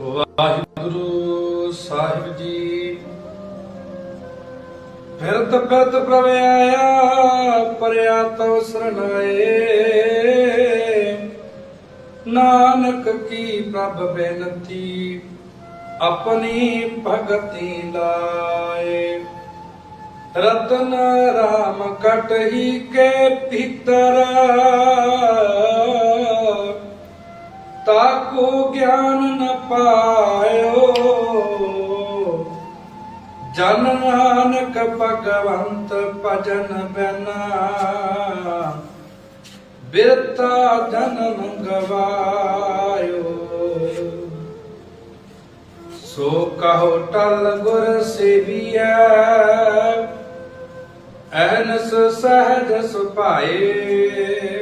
ਵਾਹਿਗੁਰੂ ਸਾਹਿਬ ਜੀ। ਫਿਰਤ ਫਿਰਤ ਪ੍ਰਭ ਆਇਆ, ਪਰਿਆ ਤਉ ਸਰਣਾਏ ਨਾਨਕ ਕੀ ਪ੍ਰਭ ਬੇਨਤੀ, ਆਪਣੀ ਭਗਤੀ ਲਾਏ। ਰਤਨ ਰਾਮ ਕਟਹੀ ਕੇ ਭੀਤਰ ਤਾਕੋ ਗਿਆਨ ਨ ਪਾਇਓ। ਜਨ ਨਾਨਕ ਭਗਵੰਤ ਭਜਨ ਬੈਨਾ। ਬਿਰਤਾ ਜਨਮ ਗਵਾਇਓ ਸੋ ਕਹੋ ਟਲ ਗੁਰ ਸੇਵੀਐ। ਐਨਸ ਸਹਜ ਸੁਭਾਏ।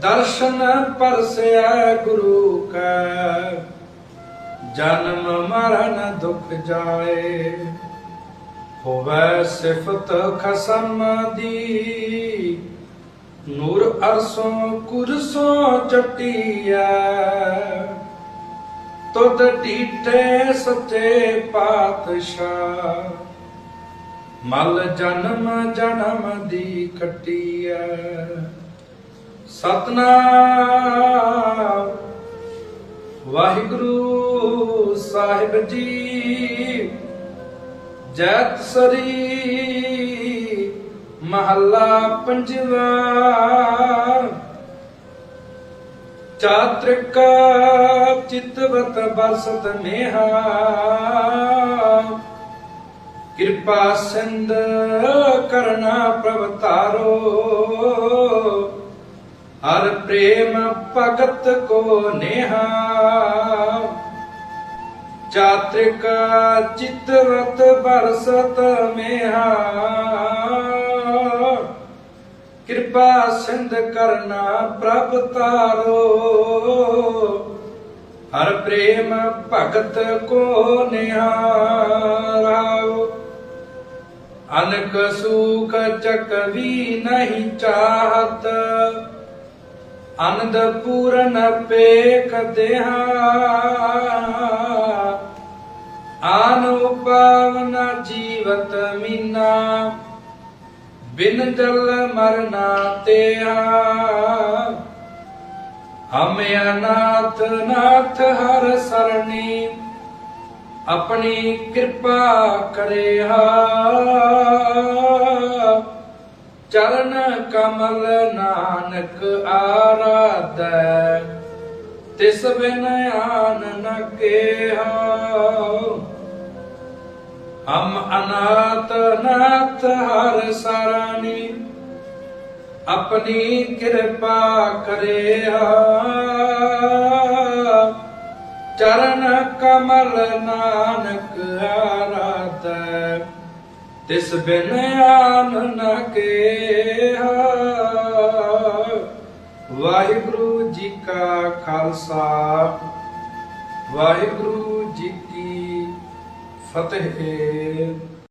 ਦਰਸ਼ਨ ਪਰਸਿਆ ਗੁਰੂ ਕੈ। ਜਨਮ ਮਰਨ ਦੁਖ ਜਾਏ, ਹੋਵੇ ਸਿਫਤ ਖਸਮ ਦੀ। ਨੂਰ ਅਰਸੋਂ ਕੁਰਸੋਂ ਚਟੀਐ ਤੁਧ ਢੀਠੇ ਸੱਚੇ ਪਾਤਸ਼ਾਹ। ਮਲ ਜਨਮ ਜਨਮ ਦੀ ਕਟੀਐ। ਸਤਨਾਮ। ਵਾਹਿਗੁਰੂ ਸਾਹਿਬ ਜੀ, ਜੈਤ ਸਰੀ ਮਹੱਲਾ ਪੰਜਵਾ। ਚਾਤ੍ਰਿਕ ਚਿਤਵਤ ਬਰਸਤ ਮੇਹਾ ਕਿਰਪਾ ਸਿੰਧ ਕਰਨਾ ਪ੍ਰਵਤਾਰੋ। ਪ੍ਰੇਮ ਭਗਤ ਕੋ ਨੇਹਾ। ਚਾਤ੍ਰਿਕ ਚਿਤਵਤ ਬਰਸਤ ਮੇਹਾ। ਕਿਰਪਾ ਸਿੰਧ ਕਰਨਾ ਪ੍ਰਭ ਤਾਰੋ। ਹਰ ਪ੍ਰੇਮ ਭਗਤ ਕੋ ਨਿਹਾਰਾਓ ਅਨਕ ਸੁਖ ਚਕ ਵੀ ਨਹੀਂ ਚਾਹਤ। ਅਨੰਦ ਪੂਰਨ ਪੇਖ ਦੇਹਾ ਆਨ ਉਪਾਵਨ ਜੀਵਤ ਮੀਨਾ, ਬਿਨ ਜਲ ਮਰਨਾ ਤੇਹਾ। ਹਮ ਅਨਾਥ ਨਾਥ ਹਰ ਸਰਣੀ, ਆਪਣੀ ਕਿਰਪਾ ਕਰੇ ਕਰਿਆ। ਚਰਨ ਕਮਲ ਨਾਨਕ ਆਰਾਧੈ, ਤਿਸ ਬਿਨ ਆਨ ਨ ਕੇਹਾ ਹਮ ਅਨਾਥ ਨਾਥ ਹਰ ਸਰਣੀ, ਆਪਣੀ ਕਿਰਪਾ ਕਰੇ ਚਰਨ ਕਮਲ ਨਾਨਕ ਆਰਾਧੈ ਤਿਸ ਬਿਨ ਆਨ ਨ ਕੇਹਾ। ਵਾਹਿਗੁਰੂ ਜੀ ਕਾ ਖਾਲਸਾ ਵਾਹਿਗੁਰੂ ਜੀ ਕੀ ਫਤਿਹ।